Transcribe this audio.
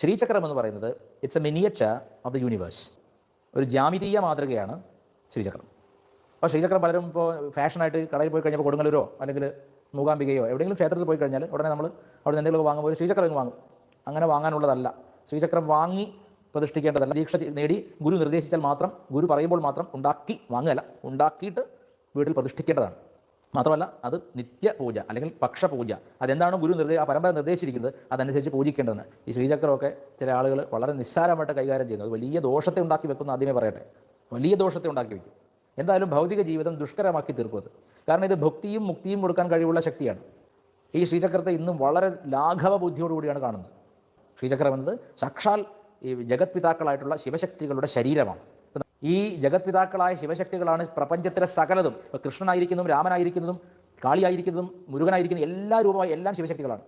ശ്രീചക്രം എന്ന് പറയുന്നത് it's a miniature of the universe ഒരു ജാമിതീയ മാതൃകയാണ് ശ്രീചക്രം. അപ്പോൾ ശ്രീചക്രം പലരും ഇപ്പോൾ ഫാഷനായിട്ട് കടയിൽ പോയി കഴിഞ്ഞപ്പോൾ കൊടുങ്ങലൂരോ അല്ലെങ്കിൽ മൂകാംബികയോ എവിടെയെങ്കിലും ക്ഷേത്രത്തിൽ പോയി കഴിഞ്ഞാൽ ഉടനെ നമ്മൾ അവിടെ നിന്ന് വാങ്ങുമ്പോൾ ഒരു ശ്രീചക്രം വാങ്ങും. അങ്ങനെ വാങ്ങാനുള്ളതല്ല. ശ്രീചക്രം വാങ്ങി പ്രതിഷ്ഠിക്കേണ്ടതല്ല. ദീക്ഷ നേടി ഗുരു നിർദ്ദേശിച്ചാൽ മാത്രം ഗുരു പറയുമ്പോൾ മാത്രം ഉണ്ടാക്കി വാങ്ങുകയല്ല. ഉണ്ടാക്കിയിട്ട് വീട്ടിൽ പ്രതിഷ്ഠിക്കേണ്ടതാണ്. മാത്രമല്ല അത് നിത്യപൂജ അല്ലെങ്കിൽ പക്ഷപൂജ. അതെന്താണോ ഗുരു നിർദ്ദേ ആ പരമ്പര നിർദ്ദേശിച്ചിരിക്കുന്നത്? അതനുസരിച്ച് പൂജിക്കേണ്ടതാണ് ഈ ശ്രീചക്രമൊക്കെ ചില ആളുകൾ വളരെ നിസ്സാരമായിട്ട് കൈകാര്യം ചെയ്യുന്നു. അത് വലിയ ദോഷത്തെ ഉണ്ടാക്കി വെക്കുന്ന ആദ്യമേ പറയട്ടെ. വലിയ ദോഷത്തെ ഉണ്ടാക്കി വെക്കും. എന്തായാലും ഭൗതിക ജീവിതം ദുഷ്കരമാക്കി തീർക്കും അത്. കാരണം ഇത് ഭക്തിയും മുക്തിയും കൊടുക്കാൻ കഴിവുള്ള ശക്തിയാണ്. ഈ ശ്രീചക്രത്തെ ഇന്നും വളരെ ലാഘവ ബുദ്ധിയോടുകൂടിയാണ് കാണുന്നത്. ശ്രീചക്രം എന്നത് സാക്ഷാൽ ഈ ജഗത് പിതാക്കളായിട്ടുള്ള ശിവശക്തികളുടെ ശരീരമാണ്. ഈ ജഗത്പിതാക്കളായ ശിവശക്തികളാണ് പ്രപഞ്ചത്തിലെ സകലതും. കൃഷ്ണനായിരിക്കുന്നതും രാമനായിരിക്കുന്നതും കാളിയായിരിക്കുന്നതും മുരുകനായിരിക്കുന്നതും എല്ലാ രൂപമായി എല്ലാം ശിവശക്തികളാണ്.